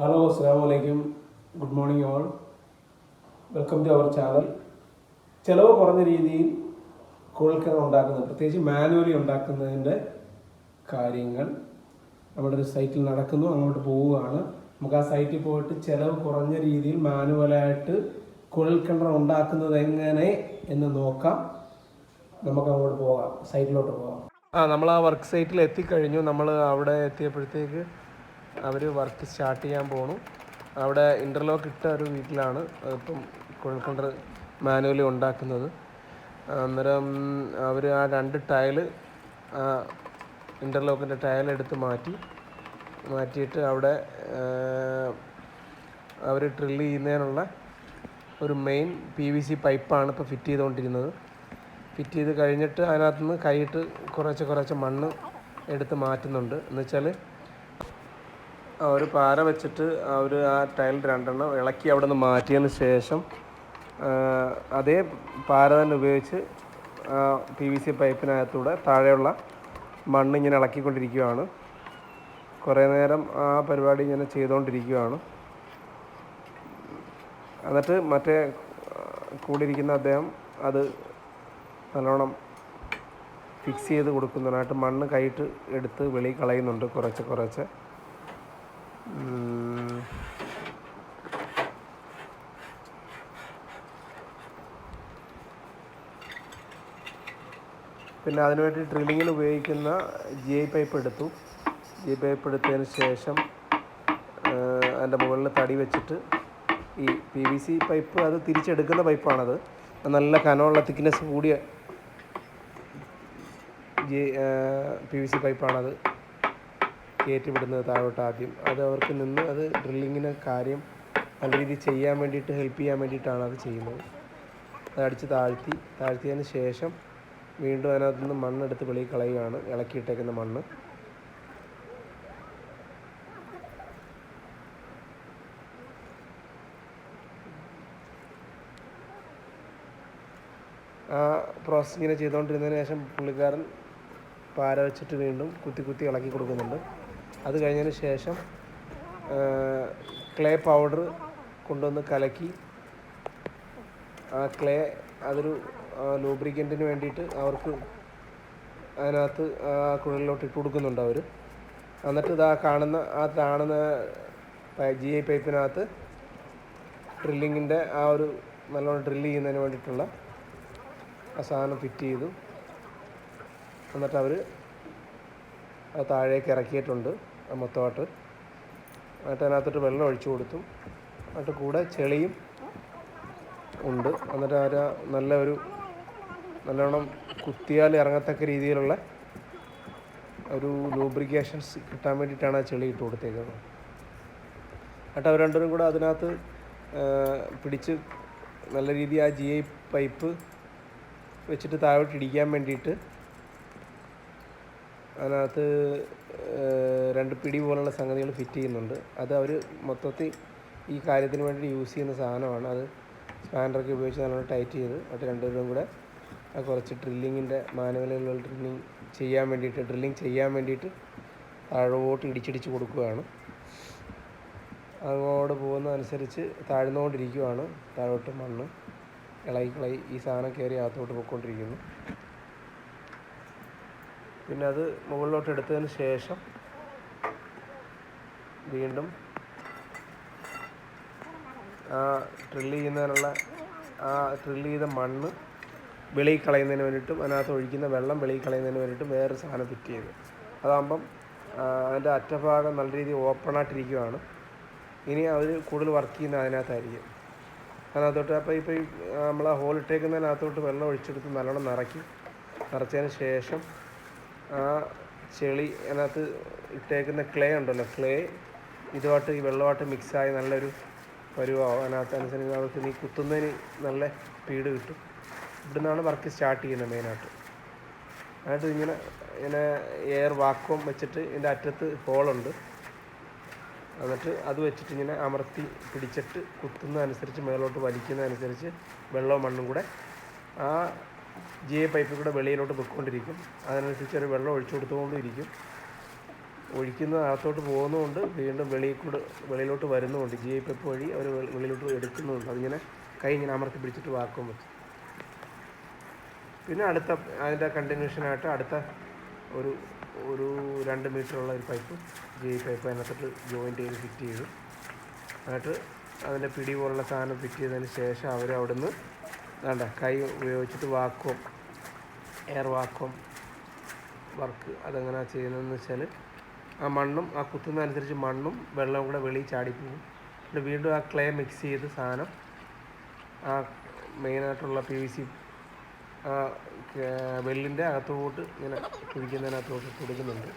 Hello അസ്സാമലൈക്കും good morning all welcome to our channel ചിലവ് കുറഞ്ഞ രീതിയിൽ കുഴൽക്കിണർ ഉണ്ടാക്കുന്നത് പ്രത്യേകിച്ച് മാനുവലി ഉണ്ടാക്കുന്നതിന്റെ കാര്യങ്ങൾ നമ്മുടെ ഒരു സൈറ്റിൽ നടക്കുന്നു അങ്ങോട്ട് പോവുകയാണ്. നമുക്ക് ആ സൈറ്റിൽ പോയിട്ട് ചിലവ് കുറഞ്ഞ രീതിയിൽ മാനുവലായിട്ട് കുഴൽക്കിണർ ഉണ്ടാക്കുന്നത് എങ്ങനെ എന്ന് നോക്കാം. നമുക്ക് അങ്ങോട്ട് പോകാം സൈറ്റിലോട്ട് പോകാം. ആ നമ്മൾ ആ വർക്ക് സൈറ്റിൽ എത്തിക്കഴിഞ്ഞു. നമ്മൾ അവിടെ എത്തിയപ്പോഴത്തേക്ക് അവർ വർക്ക് സ്റ്റാർട്ട് ചെയ്യാൻ പോണു. അവിടെ ഇന്റർലോക്ക് ഇട്ട ഒരു വീട്ടിലാണ് ഇപ്പം കുഴൽക്കിണർ മാനുവലി ഉണ്ടാക്കുന്നത്. അന്നേരം അവർ ആ രണ്ട് ടയൽ ഇന്റർലോക്കിന്റെ ടയലെടുത്ത് മാറ്റി. മാറ്റിയിട്ട് അവിടെ അവർ ഡ്രില്ല് ചെയ്യുന്നതിനുള്ള ഒരു മെയിൻ പി വി സി പൈപ്പാണ് ഇപ്പോൾ ഫിറ്റ് ചെയ്തുകൊണ്ടിരുന്നത്. ഫിറ്റ് ചെയ്ത് കഴിഞ്ഞിട്ട് അതിനകത്ത് നിന്ന് കൈയിട്ട് കുറച്ച് കുറച്ച് മണ്ണ് എടുത്ത് മാറ്റുന്നുണ്ട്. എന്ന് വെച്ചാൽ ഒരു പാര വെച്ചിട്ട് അവർ ആ ടൈൽ രണ്ടെണ്ണം ഇളക്കി അവിടെ നിന്ന് മാറ്റിയതിന് ശേഷം അതേ പാര തന്നെ ഉപയോഗിച്ച് പി വി സി പൈപ്പിനകത്തൂടെ താഴെയുള്ള മണ്ണ് ഇങ്ങനെ ഇളക്കിക്കൊണ്ടിരിക്കുകയാണ് കുറേ നേരം ആ പരിപാടി ഇങ്ങനെ ചെയ്തുകൊണ്ടിരിക്കുകയാണ് എന്നിട്ട് മറ്റേ കൂടിയിരിക്കുന്ന അദ്ദേഹം അത് നല്ലോണം ഫിക്സ് ചെയ്ത് കൊടുക്കുന്നതിനായിട്ട് മണ്ണ് കൈയിട്ട് എടുത്ത് വെളി കളയുന്നുണ്ട് കുറച്ച് കുറച്ച്. പിന്നെ അതിനുവേണ്ടി ഡ്രില്ലിങ്ങിന് ഉപയോഗിക്കുന്ന ജി പൈപ്പ് എടുത്തു. ജി പൈപ്പ് എടുത്തതിന് ശേഷം അതിന്റെ മുകളിൽ തടി വെച്ചിട്ട് ഈ പി വി സി പൈപ്പ് അത് തിരിച്ചെടുക്കുന്ന പൈപ്പാണത് നല്ല കനമുള്ള തിക്നെസ് കൂടിയ ജി പി വി സി പൈപ്പാണത് കയറ്റി വിടുന്നത് താഴോട്ട് ആദ്യം. അത് അവർക്ക് നിന്ന് അത് ഡ്രില്ലിങ്ങിന് കാര്യം നല്ല രീതിയിൽ ചെയ്യാൻ വേണ്ടിയിട്ട് ഹെൽപ്പ് ചെയ്യാൻ വേണ്ടിയിട്ടാണ് അത് ചെയ്യുന്നത്. അത് അടിച്ച് താഴ്ത്തി താഴ്ത്തിയതിന് ശേഷം വീണ്ടും അതിനകത്ത് നിന്ന് മണ്ണെടുത്ത് വെളിയിൽ കളയുകയാണ്. ഇളക്കിയിട്ടേക്കുന്ന മണ്ണ്. ആ പ്രോസസ്സിങ്ങിനെ ചെയ്തുകൊണ്ടിരുന്നതിന് ശേഷം പുള്ളിക്കാരൻ പാര വെച്ചിട്ട് വീണ്ടും കുത്തി കുത്തി ഇളക്കി കൊടുക്കുന്നുണ്ട്. അത് കഴിഞ്ഞതിന് ശേഷം ക്ലേ പൗഡർ കൊണ്ടുവന്ന് കലക്കി. ആ ക്ലേ അതൊരു ലൂബ്രിക്കന്റിന് വേണ്ടിയിട്ട് അവർക്ക് അതിനകത്ത് ആ കുഴലിലോട്ട് ഇട്ട് കൊടുക്കുന്നുണ്ട് അവർ എന്നിട്ട് ഇതാ കാണുന്ന ആ കാണുന്ന ജി ഐ പൈപ്പിനകത്ത് ഡ്രില്ലിങ്ങിന്റെ ആ ഒരു നല്ലോണം ഡ്രില്ല് ചെയ്യുന്നതിന് വേണ്ടിയിട്ടുള്ള ആ സാധനം ഫിറ്റ് ചെയ്തു. എന്നിട്ട് അവർ താഴേക്ക് ഇറക്കിയിട്ടുണ്ട്. മൊത്തമായിട്ട്. എന്നിട്ട് അതിനകത്തോട്ട് വെള്ളം ഒഴിച്ചു കൊടുത്തു. എന്നിട്ട് കൂടെ ചെളിയും ഉണ്ട്. എന്നിട്ട് അവർ നല്ല ഒരു നല്ലവണ്ണം കുത്തിയാൽ ഇറങ്ങത്തക്ക രീതിയിലുള്ള ഒരു ലൂബ്രിക്കേഷൻസ് കിട്ടാൻ വേണ്ടിയിട്ടാണ് ആ ചെളി ഇട്ട് കൊടുത്തേക്കുന്നത്. എന്നിട്ട് അവർ രണ്ടുപേരും കൂടെ അതിനകത്ത് പിടിച്ച് നല്ല രീതിയിൽ ആ ജി ഐ പൈപ്പ് വെച്ചിട്ട് താഴോട്ട് ഇടിക്കാൻ വേണ്ടിയിട്ട് അതിനകത്ത് രണ്ട് പിടി പോലുള്ള സംഗതികൾ ഫിറ്റ് ചെയ്യുന്നുണ്ട്. അത് അവർ മൊത്തത്തിൽ ഈ കാര്യത്തിന് വേണ്ടി യൂസ് ചെയ്യുന്ന സാധനമാണ്. അത് സ്പാൻഡറൊക്കെ ഉപയോഗിച്ച് നല്ലോണം ടൈറ്റ് ചെയ്ത് അത് രണ്ടുപേരും കൂടെ കുറച്ച് ഡ്രില്ലിങ്ങിന്റെ മാനുവലുള്ള ഡ്രില്ലിങ് ചെയ്യാൻ വേണ്ടിയിട്ട് ഡ്രില്ലിങ് ചെയ്യാൻ വേണ്ടിയിട്ട് താഴോട്ട് ഇടിച്ചിടിച്ച് കൊടുക്കുകയാണ്. അങ്ങോട്ട് പോകുന്നതനുസരിച്ച് താഴ്ന്നുകൊണ്ടിരിക്കുകയാണ് താഴോട്ട് മണ്ണ് ഇളകി ഇളകി ഈ സാധനം കയറി അകത്തോട്ട് പോയിക്കൊണ്ടിരിക്കുന്നു. പിന്നെ അത് മുകളിലോട്ട് എടുത്തതിന് ശേഷം വീണ്ടും ആ ഡ്രില്ല് ചെയ്യുന്നതിനുള്ള ആ ഡ്രില്ല് ചെയ്ത മണ്ണ് വെളിയിൽ കളയുന്നതിന് വേണ്ടിയിട്ടും അതിനകത്ത് ഒഴിക്കുന്ന വെള്ളം വെളിയിൽ കളയുന്നതിന് വേണ്ടിയിട്ടും വേറൊരു സാധനം ഫിറ്റ് ചെയ്ത്. അതാകുമ്പം അതിന്റെ അറ്റഭാഗം നല്ല രീതിയിൽ ഓപ്പണായിട്ടിരിക്കുകയാണ് ഇനി അവർ കൂടുതൽ വർക്ക് ചെയ്യുന്ന അതിനകത്തായിരിക്കും. അതിനകത്തോട്ട് അപ്പോൾ ഇപ്പോൾ ഈ നമ്മൾ ആ ഹോൾ ഇട്ടേക്കുന്നതിനകത്തോട്ട് വെള്ളം ഒഴിച്ചെടുത്ത് നല്ലോണം നിറയ്ക്കും. നിറച്ചതിന് ശേഷം ആ ചെളി അതിനകത്ത് ഇട്ടേക്കുന്ന ക്ലേ ഉണ്ടല്ലോ ക്ലേ ഇതുമായിട്ട് ഈ വെള്ളമായിട്ട് മിക്സായി നല്ലൊരു പരുവാവും. അതിനകത്ത് അനുസരിച്ച് അവർക്ക് നീ കുത്തുന്നതിന് നല്ല സ്പീഡ് കിട്ടും. ഇവിടുന്നാണ് വർക്ക് സ്റ്റാർട്ട് ചെയ്യുന്നത് മെയിനായിട്ട് അതിനകത്ത് ഇങ്ങനെ ഇങ്ങനെ എയർ വാക്വം വെച്ചിട്ട് ഇതിന്റെ അറ്റത്ത് ഹോളുണ്ട് എന്നിട്ട് അത് വെച്ചിട്ട് ഇങ്ങനെ അമർത്തി പിടിച്ചിട്ട് കുത്തുന്നതനുസരിച്ച് മേലോട്ട് വലിക്കുന്നതനുസരിച്ച് വെള്ളവും മണ്ണും കൂടെ ആ ജി പൈപ്പിൽ കൂടെ വെളിയിലോട്ട് പൊയ്ക്കൊണ്ടിരിക്കും. അതിനനുസരിച്ച് ഒരു വെള്ളം ഒഴിച്ചു കൊടുത്തുകൊണ്ടിരിക്കും. ഒഴിക്കുന്നത് അകത്തോട്ട് പോകുന്നതുകൊണ്ട് വീണ്ടും വെളിയിൽ കൂടെ വെളിയിലോട്ട് വരുന്നതുകൊണ്ട് ജി പൈപ്പ് വഴി അവർ വെളിയിലോട്ട് എടുക്കുന്നുണ്ട് അതിങ്ങനെ കൈ ഇങ്ങനെ അമർത്തി പിടിച്ചിട്ട് വാക്കും വെച്ചു. പിന്നെ അടുത്ത അതിന്റെ കണ്ടിന്യൂഷനായിട്ട് അടുത്ത ഒരു ഒരു രണ്ട് മീറ്ററുള്ള ഒരു പൈപ്പ് ജി പൈപ്പ് അതിനകത്തോട്ട് ജോയിന്റ് ചെയ്ത് ഫിറ്റ് ചെയ്തു. എന്നിട്ട് അതിന്റെ പിടി പോലുള്ള സാധനം ഫിറ്റ് ചെയ്തതിന് ശേഷം അവർ അവിടുന്ന് വേണ്ട കൈ ഉപയോഗിച്ചിട്ട് വാക്കും എയർ വാക്കും വർക്ക് അതെങ്ങനെയാണ് ചെയ്യുന്നതെന്ന് വെച്ചാൽ ആ മണ്ണും ആ കുത്തുന്നതനുസരിച്ച് മണ്ണും വെള്ളവും കൂടെ വെളിയിൽ ചാടിപ്പോകും. പിന്നെ വീണ്ടും ആ ക്ലേ മിക്സ് ചെയ്ത് സാധനം ആ മെയിനായിട്ടുള്ള പി വി സി ആ വെള്ളിന്റെ അകത്തോട്ട് ഇങ്ങനെ കുഴിക്കുന്നതിനകത്തോട്ട് കൊടുക്കുന്നുണ്ട്.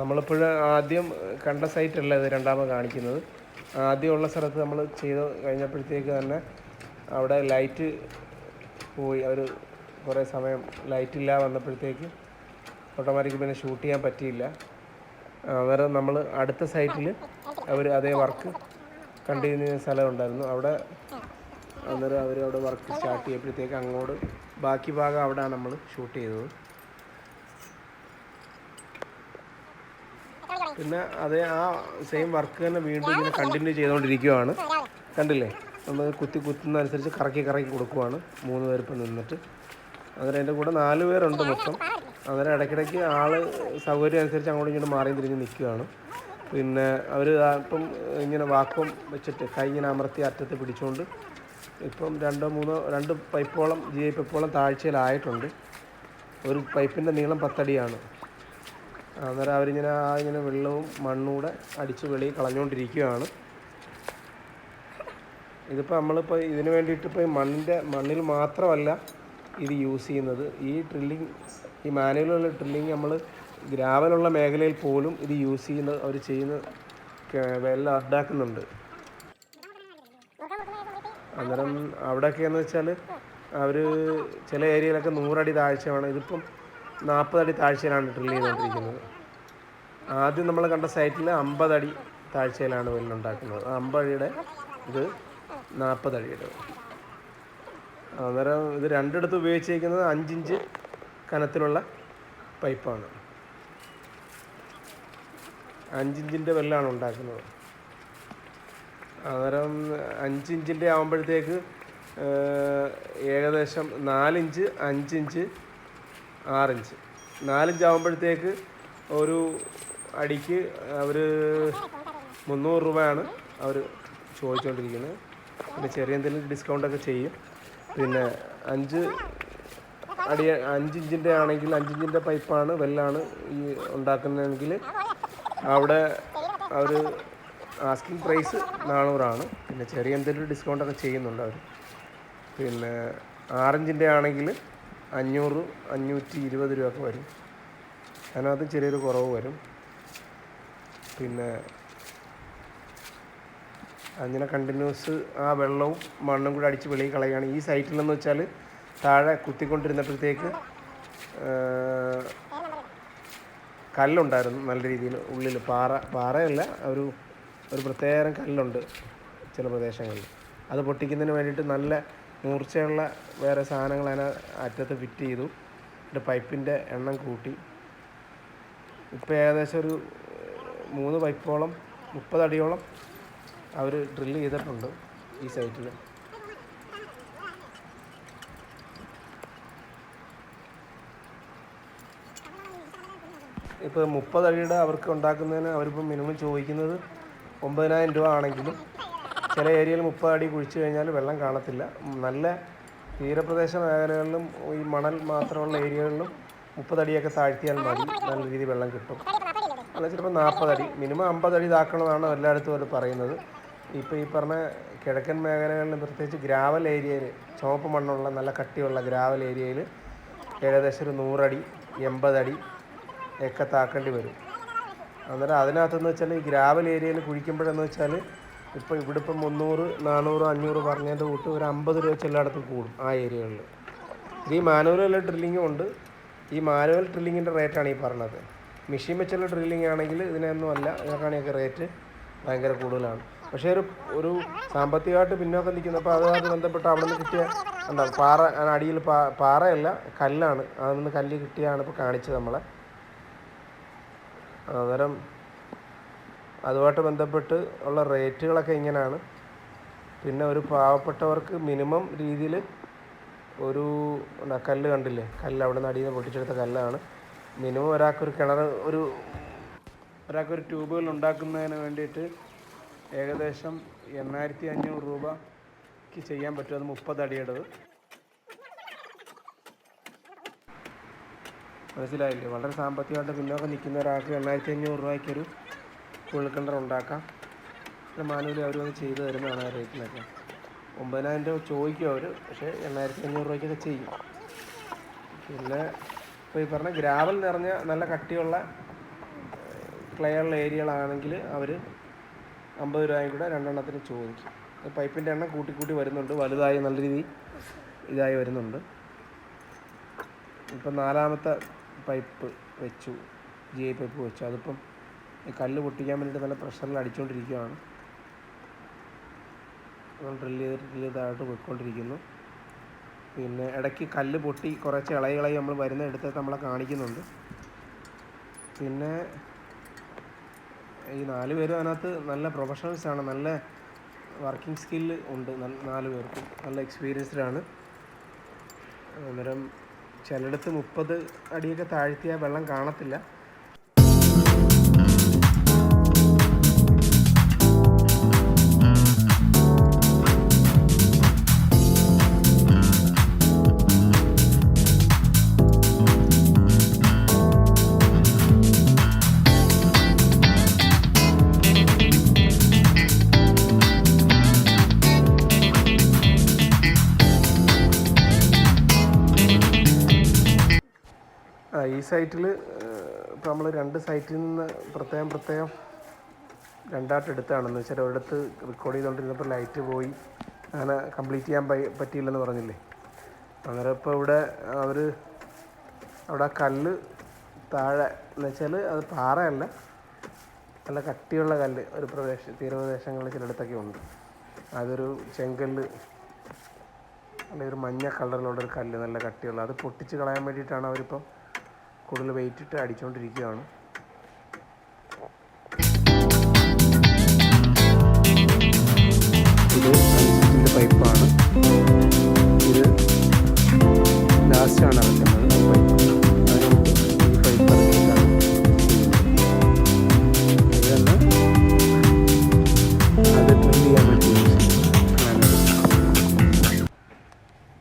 നമ്മളിപ്പോൾ ആദ്യം കണ്ട സൈറ്റല്ല ഇത് രണ്ടാമത് കാണിക്കുന്നത്. ആദ്യമുള്ള സ്ഥലത്ത് നമ്മൾ ചെയ്ത് കഴിഞ്ഞപ്പോഴത്തേക്ക് തന്നെ അവിടെ ലൈറ്റ് പോയി. അവർ കുറേ സമയം ലൈറ്റില്ല വന്നപ്പോഴത്തേക്ക് ഓട്ടോമാറ്റിക് പിന്നെ ഷൂട്ട് ചെയ്യാൻ പറ്റിയില്ല. അന്നേരം നമ്മൾ അടുത്ത സൈറ്റിൽ അവർ അതേ വർക്ക് കണ്ടിന്യൂ സ്ഥലം ഉണ്ടായിരുന്നു. അവിടെ അന്നേരം അവർ അവിടെ വർക്ക് സ്റ്റാർട്ട് ചെയ്യപ്പോഴത്തേക്ക് അങ്ങോട്ട് ബാക്കി ഭാഗം അവിടെയാണ് നമ്മൾ ഷൂട്ട് ചെയ്തത്. പിന്നെ അതേ ആ സെയിം വർക്ക് തന്നെ വീണ്ടും ഇങ്ങനെ കണ്ടിന്യൂ ചെയ്തുകൊണ്ടിരിക്കുവാണ്. കണ്ടില്ലേ? നമ്മൾ കുത്തി കുത്തുന്നതനുസരിച്ച് കറക്കി കറക്കി കൊടുക്കുവാണ്. മൂന്ന് പേർ ഇപ്പം നിന്നിട്ട്. അന്നേരം എന്റെ കൂടെ നാല് പേരുണ്ട് മൊത്തം. അന്നേരം ഇടയ്ക്കിടയ്ക്ക് ആൾ സൗകര്യം അനുസരിച്ച് അങ്ങോട്ടും ഇങ്ങോട്ടും മാറിയും തിരിഞ്ഞ് നിൽക്കുകയാണ് പിന്നെ അവർ ഇപ്പം ഇങ്ങനെ വാക്വം വെച്ചിട്ട് കൈ ഇങ്ങനെ അമർത്തി അറ്റത്ത് പിടിച്ചുകൊണ്ട് ഇപ്പം രണ്ടോ മൂന്നോ രണ്ട് പൈപ്പോളം ജി ഐ പൈപ്പോളം താഴ്ചയിലായിട്ടുണ്ട്. ഒരു പൈപ്പിന്റെ നീളം പത്തടിയാണ്. അന്നേരം അവരിങ്ങനെ ആ ഇങ്ങനെ വെള്ളവും മണ്ണൂടെ അടിച്ച് വെളിയിൽ കളഞ്ഞുകൊണ്ടിരിക്കുകയാണ്. ഇതിപ്പോൾ നമ്മളിപ്പോൾ ഇതിന് വേണ്ടിയിട്ട് ഇപ്പോൾ മണ്ണിന്റെ മണ്ണിൽ മാത്രമല്ല ഇത് യൂസ് ചെയ്യുന്നത്. ഈ ഡ്രില്ലിങ് ഈ മാനുവലുള്ള ഡ്രില്ലിങ് നമ്മൾ ഗ്രാവലുള്ള മേഖലയിൽ പോലും ഇത് യൂസ് ചെയ്യുന്ന അവർ ചെയ്യുന്ന വെള്ളം അഡാക്കുന്നുണ്ട് അന്നേരം അവിടെയൊക്കെയെന്ന് വെച്ചാൽ അവർ ചില ഏരിയയിലൊക്കെ നൂറടി താഴ്ചയാണ്. ഇതിപ്പം നാൽപ്പതടി താഴ്ചയിലാണ് ഡ്രിൽ ചെയ്തുകൊണ്ടിരിക്കുന്നത്. ആദ്യം നമ്മൾ കണ്ട സൈറ്റിൽ അമ്പതടി താഴ്ചയിലാണ് വെല്ലുണ്ടാക്കുന്നത് അമ്പടിയുടെ ഇത് നാൽപ്പതടിയുടെ അന്നേരം ഇത് രണ്ടിടത്ത് ഉപയോഗിച്ചിരിക്കുന്നത് അഞ്ചിഞ്ച് കനത്തിലുള്ള പൈപ്പാണ്. അഞ്ചിഞ്ചിന്റെ വെല്ലാണ് ഉണ്ടാക്കുന്നത്. അന്നേരം അഞ്ചിഞ്ചിന്റെ ആകുമ്പോഴത്തേക്ക് ഏകദേശം നാലിഞ്ച് അഞ്ചിഞ്ച് ആറിഞ്ച്. നാലിഞ്ച് ആകുമ്പോഴത്തേക്ക് ഒരു അടിക്ക് അവർ മുന്നൂറ് രൂപയാണ് അവർ ചോദിച്ചുകൊണ്ടിരിക്കുന്നത് പിന്നെ ചെറിയ എന്തെങ്കിലും ഡിസ്കൗണ്ടൊക്കെ ചെയ്യും. പിന്നെ അഞ്ച് അടി അഞ്ചിഞ്ചിന്റെ ആണെങ്കിൽ അഞ്ചിഞ്ചിന്റെ പൈപ്പാണ് വെല്ലാണ് ഈ ഉണ്ടാക്കുന്നതെങ്കിൽ അവിടെ അവർ ആസ്കിങ് പ്രൈസ് നാനൂറാണ്. പിന്നെ ചെറിയ എന്തെങ്കിലും ഡിസ്കൗണ്ടൊക്കെ ചെയ്യുന്നുണ്ട് അവർ പിന്നെ ആറിഞ്ചിന്റെ ആണെങ്കിൽ അഞ്ഞൂറ് അഞ്ഞൂറ്റി ഇരുപത് രൂപയൊക്കെ വരും. അതിനകത്ത് ചെറിയൊരു കുറവ് വരും. പിന്നെ അങ്ങനെ കണ്ടിന്യൂസ് ആ വെള്ളവും മണ്ണും കൂടി അടിച്ച് വെളിയിൽ കളയുകയാണ്. ഈ സൈറ്റിൽ നിന്ന് വെച്ചാൽ താഴെ കുത്തിക്കൊണ്ടിരുന്നപ്പോഴത്തേക്ക് കല്ലുണ്ടായിരുന്നു നല്ല രീതിയിൽ ഉള്ളിൽ പാറ പാറയല്ല ഒരു ഒരു പ്രത്യേകം കല്ലുണ്ട് ചില പ്രദേശങ്ങളിൽ. അത് പൊട്ടിക്കുന്നതിന് വേണ്ടിയിട്ട് നല്ല മൂർച്ചയുള്ള വേറെ സാധനങ്ങൾ അതിനെ അറ്റത്ത് ഫിറ്റ് ചെയ്തു. എന്നിട്ട് പൈപ്പിന്റെ എണ്ണം കൂട്ടി. ഇപ്പോൾ ഏകദേശം ഒരു മൂന്ന് പൈപ്പോളം മുപ്പതടിയോളം അവർ ഡ്രില്ല് ചെയ്തിട്ടുണ്ട് ഈ സൈറ്റിൽ. ഇപ്പോൾ മുപ്പതടിയുടെ അവർക്ക് ഉണ്ടാക്കുന്നതിന് അവരിപ്പോൾ മിനിമം ചോദിക്കുന്നത് ഒമ്പതിനായിരം രൂപ ആണെങ്കിലും ചില ഏരിയയിൽ മുപ്പത് അടി കുഴിച്ചു കഴിഞ്ഞാൽ വെള്ളം കാണത്തില്ല. നല്ല തീരപ്രദേശ മേഖലകളിലും ഈ മണൽ മാത്രമുള്ള ഏരിയകളിലും മുപ്പതടിയൊക്കെ താഴ്ത്തിയാൽ മതി. നല്ല രീതിയിൽ വെള്ളം കിട്ടും. അല്ല ചിലപ്പോൾ നാൽപ്പതടി മിനിമം അമ്പതടി ഇതാക്കണമെന്നാണ് എല്ലായിടത്തും അവർ പറയുന്നത്. ഇപ്പോൾ ഈ പറഞ്ഞ കിഴക്കൻ മേഖലകളിൽ പ്രത്യേകിച്ച് ഗ്രാവൽ ഏരിയയിൽ ചുവപ്പ് മണ്ണുള്ള നല്ല കട്ടിയുള്ള ഗ്രാവൽ ഏരിയയിൽ ഏകദേശം ഒരു നൂറടി എൺപതടി ഒക്കെ താക്കേണ്ടി വരും. അന്നേരം അതിനകത്തെന്ന് വെച്ചാൽ ഈ ഗ്രാവൽ ഏരിയയിൽ കുഴിക്കുമ്പോഴെന്ന് വെച്ചാൽ ഇപ്പോൾ ഇവിടെ ഇപ്പം മുന്നൂറ് നാനൂറ് അഞ്ഞൂറ് പറഞ്ഞതിന്റെ കൂട്ട് ഒരു അമ്പത് രൂപ വെച്ച് കൂടും ആ ഏരിയകളിൽ ഇത് ഈ മാനുവൽ ഡ്രില്ലിങ്ങും ഉണ്ട്. ഈ മാനുവൽ ഡ്രില്ലിങ്ങിന്റെ റേറ്റാണ് ഈ പറഞ്ഞത്. മെഷീൻ വെച്ചുള്ള ഡ്രില്ലിംഗ് ആണെങ്കിൽ ഇതിനൊന്നും അല്ല അതിനൊക്കെയാണെങ്കിൽ റേറ്റ് ഭയങ്കര കൂടുതലാണ്. പക്ഷേ ഒരു ഒരു സാമ്പത്തികമായിട്ട് പിന്നോക്കം നിൽക്കുന്നപ്പോൾ അതുമായിട്ട് ബന്ധപ്പെട്ട് അവിടെ നിന്ന് കിട്ടിയ എന്താ പാറ അടിയിൽ പാ പാറയല്ല കല്ലാണ്. അതിൽ നിന്ന് കല്ല് കിട്ടിയാണ് ഇപ്പോൾ കാണിച്ചത് നമ്മളെ. അന്നേരം അതുമായിട്ട് ബന്ധപ്പെട്ട് ഉള്ള റേറ്റുകളൊക്കെ ഇങ്ങനെയാണ്. പിന്നെ ഒരു പാവപ്പെട്ടവർക്ക് മിനിമം രീതിയിൽ ഒരു കല്ല് കണ്ടില്ലേ? കല്ല് അവിടെ നിന്ന് അടിയിൽ പൊട്ടിച്ചെടുത്ത കല്ലാണ്. മിനിമം ഒരാൾക്കൊരു കിണർ ഒരു ഒരാൾക്കൊരു ട്യൂബുകൾ ഉണ്ടാക്കുന്നതിന് വേണ്ടിയിട്ട് ഏകദേശം എണ്ണായിരത്തി അഞ്ഞൂറ് രൂപയ്ക്ക് ചെയ്യാൻ പറ്റും. അത് മുപ്പത് അടിയുടേത്. മനസ്സിലായില്ലേ? വളരെ സാമ്പത്തികമായിട്ട് പിന്നോക്കം നിൽക്കുന്ന ഒരാൾക്ക് എണ്ണായിരത്തി അഞ്ഞൂറ് രൂപയ്ക്കൊരു കുഴൽക്കിണർ ഉണ്ടാക്കാം. മാനുവലി അവർ വന്ന് ചെയ്തു തരുന്നതാണ് ആ റേറ്റിനൊക്കെ ഒമ്പതിനായിരം രൂപ ചോദിക്കും അവർ പക്ഷേ എണ്ണായിരത്തി അഞ്ഞൂറ് രൂപയ്ക്കൊക്കെ ചെയ്യും. പിന്നെ ഇപ്പോൾ ഈ പറഞ്ഞ ഗ്രാവൽ നിറഞ്ഞ നല്ല കട്ടിയുള്ള ക്ലേ ഉള്ള ഏരിയകളാണെങ്കിൽ അവർ അമ്പത് രൂപയും കൂടെ രണ്ടെണ്ണത്തിന് ചോദിക്കും. പൈപ്പിന്റെ എണ്ണം കൂട്ടി കൂട്ടി വരുന്നുണ്ട് വലുതായി നല്ല രീതിയിൽ ഇതായി വരുന്നുണ്ട്. ഇപ്പം നാലാമത്തെ പൈപ്പ് വെച്ചു ജി ഐ പൈപ്പ് വെച്ചു. അതിപ്പം കല്ല് പൊട്ടിക്കാൻ വേണ്ടിയിട്ട് നല്ല പ്രഷറിൽ അടിച്ചുകൊണ്ടിരിക്കുകയാണ് ഡ്രില്ല് ചെയ്ത് ഡ്രില്ല് ചെയ്തായിട്ട് പോയിക്കൊണ്ടിരിക്കുന്നു. പിന്നെ ഇടയ്ക്ക് കല്ല് പൊട്ടി കുറച്ച് ഇളകി നമ്മൾ വരുന്ന എടുത്ത് നമ്മളെ കാണിക്കുന്നുണ്ട്. പിന്നെ ഈ നാല് പേരും അതിനകത്ത് നല്ല പ്രൊഫഷണൽസ് ആണ്. നല്ല വർക്കിംഗ് സ്കില്ല് ഉണ്ട് നാല് പേർക്കും. നല്ല എക്സ്പീരിയൻസ്ഡ് ആണ്. അന്നേരം ചിലയിടത്ത് മുപ്പത് അടിയൊക്കെ താഴ്ത്തിയാൽ വെള്ളം കാണത്തില്ല. സൈറ്റിൽ ഇപ്പോൾ നമ്മൾ രണ്ട് സൈറ്റിൽ നിന്ന് പ്രത്യേകം പ്രത്യേകം രണ്ടായിട്ട് എടുത്താണെന്ന് വെച്ചാൽ ഒരിടത്ത് റെക്കോർഡ് ചെയ്തുകൊണ്ടിരുന്നപ്പോൾ ലൈറ്റ് പോയി. അങ്ങനെ കംപ്ലീറ്റ് ചെയ്യാൻ പറ്റിയില്ലെന്ന് പറഞ്ഞില്ലേ? അന്നേരം ഇപ്പോൾ ഇവിടെ അവർ അവിടെ ആ കല്ല് താഴെ എന്ന് വെച്ചാൽ അത് പാറയല്ല നല്ല കട്ടിയുള്ള കല്ല്. ഒരു പ്രദേശ തീരപ്രദേശങ്ങളിൽ ചിലയിടത്തൊക്കെ ഉണ്ട്. അതൊരു ചെങ്കല്ല് അല്ലെങ്കിൽ ഒരു മഞ്ഞ കളറിലുള്ള ഒരു കല്ല് നല്ല കട്ടിയുള്ള അത് പൊട്ടിച്ച് കളയാൻ വേണ്ടിയിട്ടാണ് അവരിപ്പം കൂടുതൽ വെയിറ്റ് ഇട്ട് അടിച്ചുകൊണ്ടിരിക്കുകയാണ് ഇത് അഞ്ചിന്റെ പൈപ്പാണ്. ഇത് ലാസ്റ്റാണ് ഇറക്കുന്നത്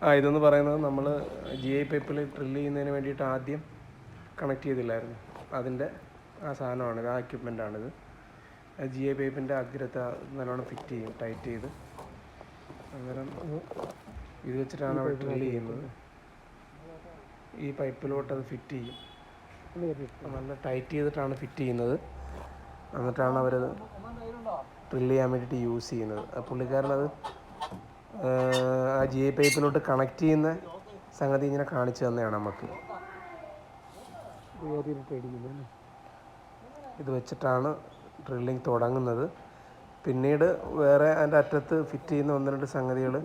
ഡ്രിൽ ഇതെന്ന് പറയുന്നത് നമ്മൾ ജി ഐ പൈപ്പിൽ ഡ്രില്ല് ചെയ്യുന്നതിന് വേണ്ടിയിട്ട് ആദ്യം കണക്ട് ചെയ്തില്ലായിരുന്നു. അതിന്റെ ആ സാധനമാണിത് ആ എക്യുപ്മെന്റാണിത് ജി എ പൈപ്പിന്റെ അഗ്രത്തെ നല്ലോണം ഫിറ്റ് ചെയ്യും ടൈറ്റ് ചെയ്ത്. അന്നേരം ഇത് വെച്ചിട്ടാണ് അവർ ഡ്രില്ല് ചെയ്യുന്നത്. ഈ പൈപ്പിലോട്ട് അത് ഫിറ്റ് ചെയ്യും. നല്ല ടൈറ്റ് ചെയ്തിട്ടാണ് ഫിറ്റ് ചെയ്യുന്നത്. എന്നിട്ടാണ് അവരത് ഡ്രില്ല് ചെയ്യാൻ വേണ്ടിയിട്ട് യൂസ് ചെയ്യുന്നത്. പുള്ളിക്കാരനത് ആ ജി പൈപ്പിലോട്ട് കണക്ട് ചെയ്യുന്ന സംഗതി ഇങ്ങനെ കാണിച്ചു തന്നെയാണ് നമുക്ക്. ഇത് വെച്ചിട്ടാണ് ഡ്രില്ലിങ് തുടങ്ങുന്നത്. പിന്നീട് വേറെ അതിന്റെ അറ്റത്ത് ഫിറ്റ് ചെയ്യുന്ന ഒന്ന് രണ്ട് സംഗതികൾ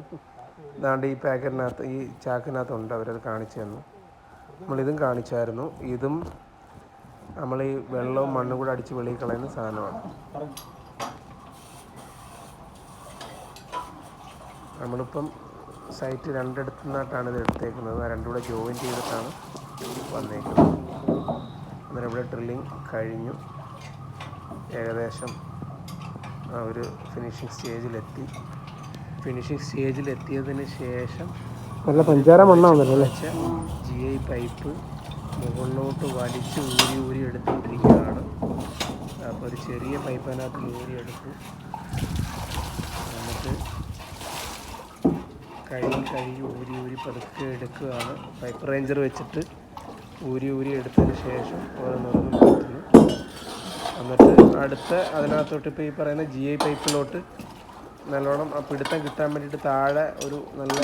ഇതാണ്ട് ഈ പാക്കറ്റിനകത്ത് ഈ ചാക്കിനകത്തുണ്ട് അവരത് കാണിച്ചു തന്നു. നമ്മളിതും കാണിച്ചായിരുന്നു. ഇതും നമ്മൾ ഈ വെള്ളവും മണ്ണും കൂടെ അടിച്ച് വെളിയിൽ കളയുന്ന സാധനമാണ്. നമ്മളിപ്പം സൈറ്റ് രണ്ടിടത്തു ഇത് എടുത്തേക്കുന്നത്. രണ്ടും കൂടെ ജോയിൻ ചെയ്തിട്ടാണ് വന്നേക്കുന്നത്. ഇവിടെ ഡ്രില്ലിങ് കഴിഞ്ഞു. ഏകദേശം ആ ഒരു ഫിനിഷിങ് സ്റ്റേജിലെത്തി ഫിനിഷിങ് സ്റ്റേജിലെത്തിയതിന് ശേഷം നല്ല പഞ്ചാര മണ്ണാണല്ലോ ജി ഐ പൈപ്പ് മുകളിലോട്ട് വലിച്ച് ഊരി ഊരി എടുത്തുകൊണ്ടിരിക്കുകയാണ്. അപ്പോൾ ഒരു ചെറിയ പൈപ്പ് അതിനകത്ത് ഊരി എടുത്തു. എന്നിട്ട് കഴുകി കഴുകി ഊരി ഊരി പതുക്കെ എടുക്കുകയാണ്. പൈപ്പ് റേഞ്ചർ വെച്ചിട്ട് ഊരി ഊരി എടുത്തതിന് ശേഷം ഓരോന്നോരോന്ന് മാറ്റുന്നു എന്നിട്ട് അടുത്ത അതിനകത്തോട്ട് ഇപ്പോൾ ഈ പറയുന്ന ജി ഐ പൈപ്പിലോട്ട് നല്ലോണം ആ പിടുത്തം കിട്ടാൻ വേണ്ടിയിട്ട് താഴെ ഒരു നല്ല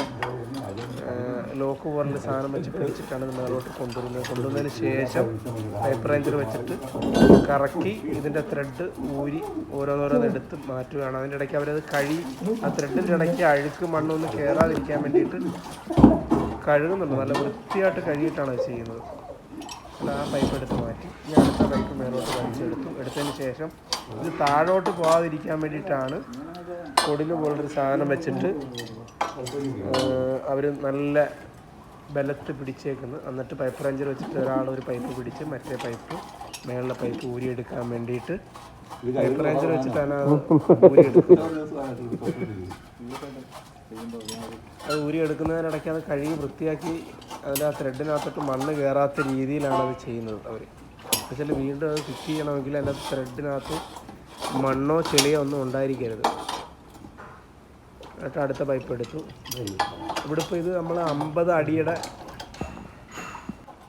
ലോക്ക് പോലുള്ള സാധനം വെച്ച് പിടിച്ചിട്ടാണ് ഇത് മേലോട്ട് കൊണ്ടുവരുന്നത്. കൊണ്ടുവന്നതിന് ശേഷം പേപ്പർ റേഞ്ചർ വെച്ചിട്ട് കറക്കി ഇതിന്റെ ത്രെഡ് ഊരി ഓരോന്നോരോന്ന് എടുത്ത് മാറ്റുകയാണ്. അതിന്റെ ഇടയ്ക്ക് അവരത് കഴി ആ ത്രെഡിന്റെ ഇടയ്ക്ക് അഴുക്ക് മണ്ണൊന്നും കയറാതിരിക്കാൻ വേണ്ടിയിട്ട് കഴുകുന്നുണ്ട്. നല്ല വൃത്തിയായിട്ട് കഴുകിയിട്ടാണ് അത് ചെയ്യുന്നത്. ആ പൈപ്പ് എടുത്ത് മാറ്റി. ഞാൻ അടുത്ത പൈപ്പ് മേലോട്ട് വലിച്ചെടുത്തു. എടുത്തതിന് ശേഷം ഇത് താഴോട്ട് പോകാതിരിക്കാൻ വേണ്ടിയിട്ടാണ് കൊടിൽ പോലൊരു സാധനം വെച്ചിട്ട് അവർ നല്ല ബലത്ത് പിടിച്ചേക്കുന്നത് എന്നിട്ട് പൈപ്പ് റഞ്ചർ വെച്ചിട്ട് ഒരാൾ ഒരു പൈപ്പ് പിടിച്ച് മറ്റേ പൈപ്പ് മേളിലെ പൈപ്പ് ഊരിയെടുക്കാൻ വേണ്ടിയിട്ട് പൈപ്പ് റഞ്ചർ വെച്ചിട്ടാണ് അത് അത് ഊരിയെടുക്കുന്നതിനിടയ്ക്ക് അത് കഴുകി വൃത്തിയാക്കി അതിന്റെ ആ ത്രെഡിനകത്തോട്ട് മണ്ണ് കയറാത്ത രീതിയിലാണ് അത് ചെയ്യുന്നത് അവർ എന്നുവെച്ചാൽ വീണ്ടും അത് ഫിറ്റ് ചെയ്യണമെങ്കിൽ അതിന്റെ ത്രെഡിനകത്ത് മണ്ണോ ചെളിയോ ഒന്നും ഉണ്ടായിരിക്കരുത്. എന്നിട്ട് അടുത്ത പൈപ്പ് എടുത്തു. ഇവിടെ ഇപ്പോൾ ഇത് നമ്മൾ അമ്പത് അടിയുടെ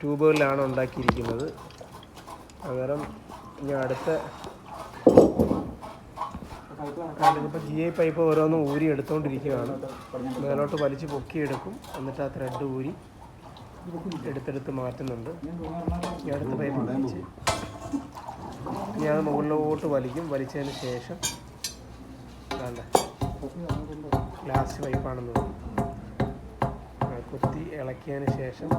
ട്യൂബുകളിലാണ് ഉണ്ടാക്കിയിരിക്കുന്നത്. അന്നേരം ഇനി അടുത്ത ഇപ്പോൾ ജി ഐ പൈപ്പ് ഓരോന്നും ഊരി എടുത്തുകൊണ്ടിരിക്കുകയാണ് മേലോട്ട് വലിച്ച് പൊക്കിയെടുക്കും. എന്നിട്ട് ആ ത്രെഡ് ഊരി എടുത്തെടുത്ത് മാറ്റുന്നുണ്ട്. ഈ അടുത്ത പൈപ്പ് വലിച്ച് അത് മുകളിലോട്ട് വലിക്കും. വലിച്ചതിന് ശേഷം വേണ്ട ലാസ്റ്റ് പൈപ്പാണെന്ന് കുത്തി ഇളക്കിയതിന് ശേഷം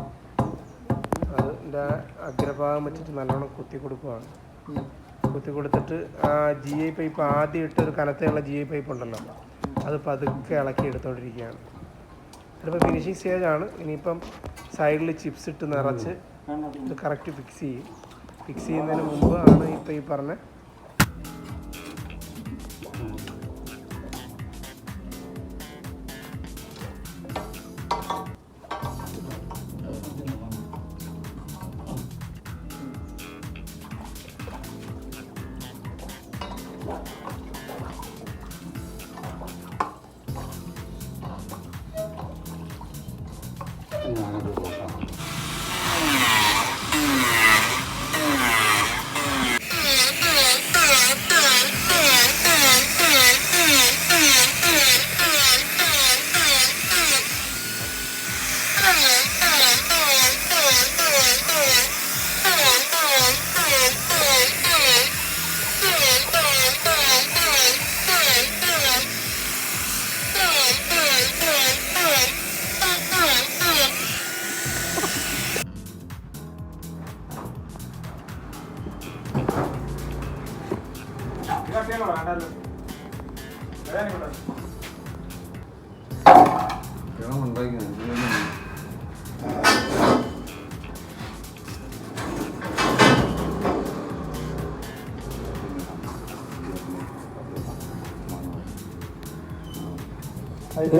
അതിന്റെ അഗ്രഭാഗം വെച്ചിട്ട് നല്ലോണം കുത്തി കൊടുക്കുകയാണ് കുത്തി കൊടുത്തിട്ട് ആ ജി ഐ പൈപ്പ് ആദ്യം ഇട്ട ഒരു കനത്തുള്ള ജി ഐ പൈപ്പ് ഉണ്ടല്ലോ. അത് പതുക്കെ ഇളക്കി എടുത്തോണ്ടിരിക്കുകയാണ്. ഇതിപ്പോൾ ഫിനിഷിങ് സ്റ്റേജ് ആണ്. ഇനിയിപ്പം സൈഡിൽ ചിപ്സ് ഇട്ട് നിറച്ച് ഇത് കറക്റ്റ് ഫിക്സ് ചെയ്യും. ഫിക്സ് ചെയ്യുന്നതിന് മുമ്പ് ആണ് ഇപ്പോൾ ഈ പറഞ്ഞ 了。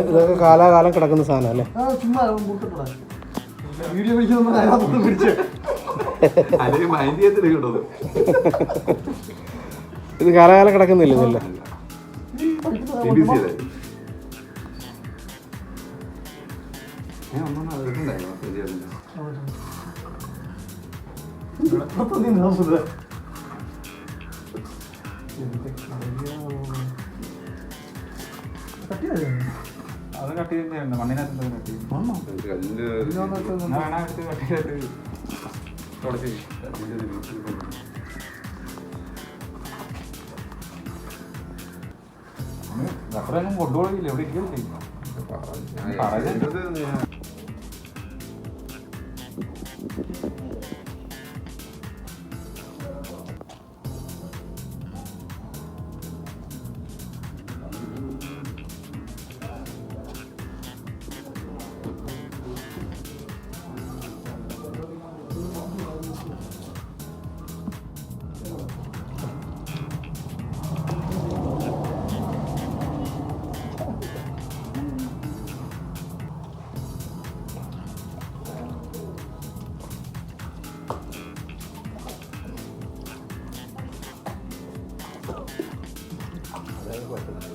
ഇതൊക്കെ കാലാകാലം കിടക്കുന്ന സാധനം അല്ലേ? വീഡിയോ ഇത് കാലാകാലം കിടക്കുന്നില്ല ഇതല്ലേ? അത് കട്ട് ചെയ്യുന്നുണ്ട് മണ്ണിനകത്ത് കട്ട് ചെയ്യും കല്ല് തുടച്ച് അത്രയൊന്നും കൊണ്ടുപോയില്ല എവിടെ ഇരിക്കുന്നില്ല like a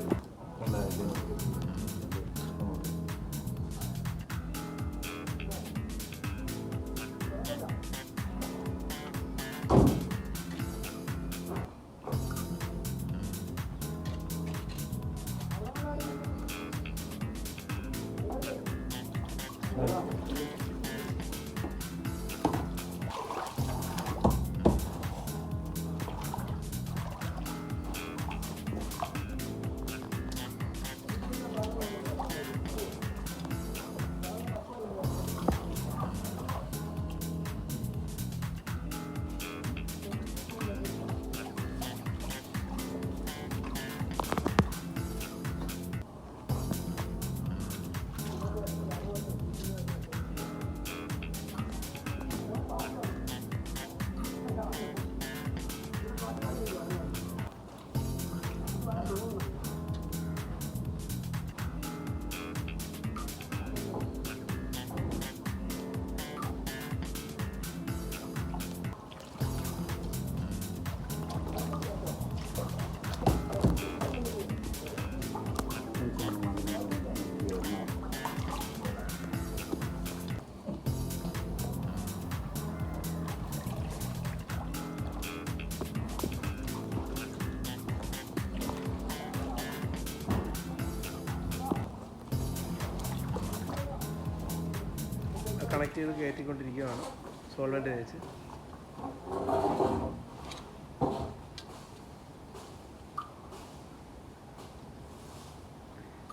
കണക്ട് ചെയ്ത് കയറ്റിക്കൊണ്ടിരിക്കുകയാണ് സോൾവെന്റ് തേച്ച്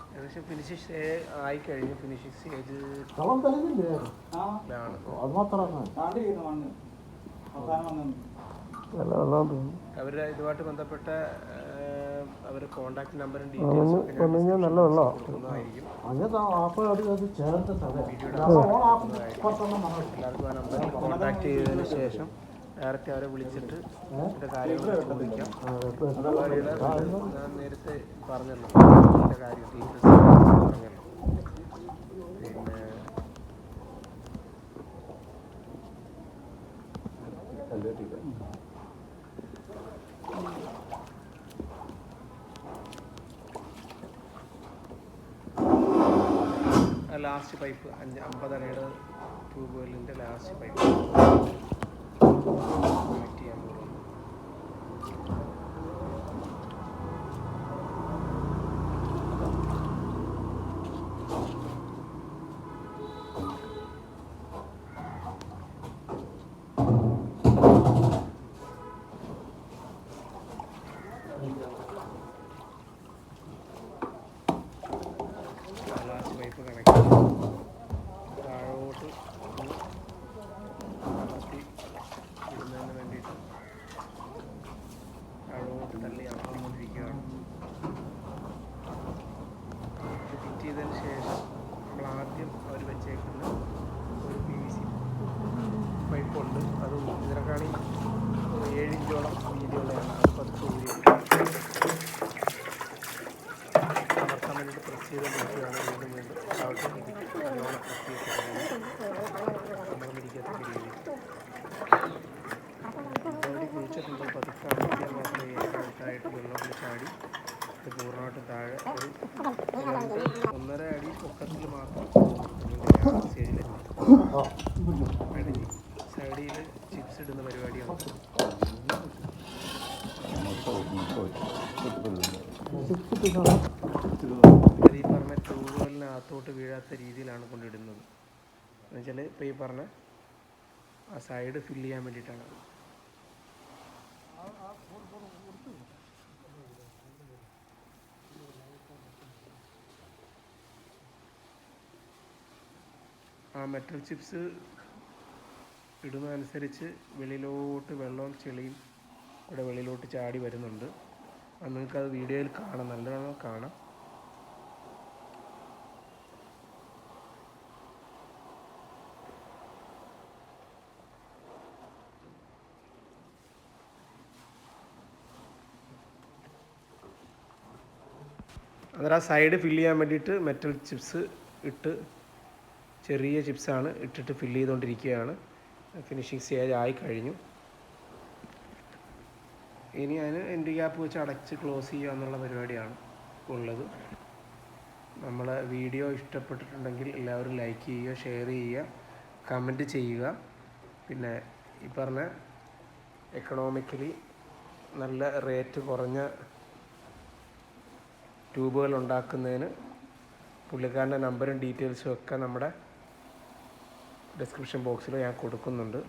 ഏകദേശം ആയി കഴിഞ്ഞു സ്റ്റേജ് അവരുടെ ഇതുമായിട്ട് ബന്ധപ്പെട്ട വന്നു കഴിഞ്ഞാൽ നല്ല കൊടുക്കുന്നതായിരിക്കും. അങ്ങനത്തെ ആപ്പ് അത് നമ്പറിൽ കോൺടാക്ട് ചെയ്തതിന് ശേഷം ഡയറക്റ്റ് അവരെ വിളിച്ചിട്ട് ഇതിന്റെ കാര്യങ്ങൾ ചോദിക്കാം. നേരത്തെ പറഞ്ഞല്ലോ. ഇതിന്റെ കാര്യം ഡീറ്റെയിൽസ് പറഞ്ഞല്ലോ പിന്നെ ലാസ്റ്റ് പൈപ്പ് അഞ്ച് അമ്പതരയുടെ ട്യൂബ് വെല്ലിന്റെ ലാസ്റ്റ് പൈപ്പ് കണക്ട് ചെയ്യാൻ പോകുന്നു ചെയ്തതിന് ശേഷം നമ്മൾ ആദ്യം അവർ വെച്ചേക്കുന്ന ഒരു പി വി സി പൈപ്പുണ്ട്. അതും ഇതിനെക്കാണി ഏഴിഞ്ചോളം വീതിയുള്ളതാണ് അത് പത്ത് ഊരി അമർത്താൻ വേണ്ടിയിട്ട് പ്രസ് ചെയ്ത് നോക്കുകയാണ് വീണ്ടും വീണ്ടും താഴോട്ട് നല്ലോണം പ്രസ് ചെയ്തിട്ട് അമർന്നിരിക്കത്തക്ക രീതിയിൽ ഓൾറെഡി കുഴിച്ചിട്ടുണ്ട് പതുക്കെ അമർത്തിയാൽ മാത്രമേ ഏകായിട്ടായിട്ട് വെള്ളത്തിൽ ചാടി ഇത് പൂർണമായിട്ടും താഴെ ഒരു രണ്ട് ഒന്നര അടി പൊക്കത്തിൽ മാത്രം സ്റ്റേജിൽ സൈഡിൽ ചിപ്സ് ഇടുന്ന പരിപാടിയാണ് ഇത് ഈ പറഞ്ഞ ട്യൂബുവലിനകത്തോട്ട് വീഴാത്ത രീതിയിലാണ് കൊണ്ടിടുന്നത് എന്നുവെച്ചാൽ ഇപ്പോൾ ഈ പറഞ്ഞ ആ സൈഡ് ഫില്ല് ചെയ്യാൻ വേണ്ടിയിട്ടാണ്. ആ മെറ്റൽ ചിപ്സ് ഇടുന്നതനുസരിച്ച് വെളിയിലോട്ട് വെള്ളവും ചെളിയും ഇവിടെ വെളിയിലോട്ട് ചാടി വരുന്നുണ്ട്. അത് നിങ്ങൾക്കത് വീഡിയോയിൽ കാണാം. നല്ലോണം കാണാം. അന്നേരം ആ സൈഡ് ഫില്ല് ചെയ്യാൻ വേണ്ടിയിട്ട് മെറ്റൽ ചിപ്സ് ഇട്ട് ചെറിയ ചിപ്സാണ് ഇട്ടിട്ട് ഫില്ല് ചെയ്തുകൊണ്ടിരിക്കുകയാണ് ഫിനിഷിങ് സ്റ്റേജ് ആയി കഴിഞ്ഞു. ഇനി അതിന് എന്റെ ഗ്യാപ്പ് വെച്ച് അടച്ച് ക്ലോസ് ചെയ്യുക എന്നുള്ള പരിപാടിയാണ് ഉള്ളത്. നമ്മളെ വീഡിയോ ഇഷ്ടപ്പെട്ടിട്ടുണ്ടെങ്കിൽ എല്ലാവരും ലൈക്ക് ചെയ്യുക ഷെയർ ചെയ്യുക കമന്റ് ചെയ്യുക. പിന്നെ ഈ പറഞ്ഞ എക്കണോമിക്കലി നല്ല റേറ്റ് കുറഞ്ഞ ട്യൂബുകൾ ഉണ്ടാക്കുന്നതിന് പുള്ളിക്കാരന്റെ നമ്പറും ഡീറ്റെയിൽസും ഒക്കെ നമ്മുടെ ഡിസ്ക്രിപ്ഷൻ ബോക്സിൽ ഞാൻ കൊടുക്കുന്നുണ്ട്.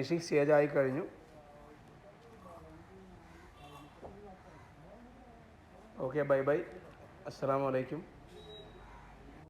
ഫിനിഷിങ് സ്റ്റേജ് ആയി കഴിഞ്ഞു. Okay bye bye. അസ്സാം വലൈക്കും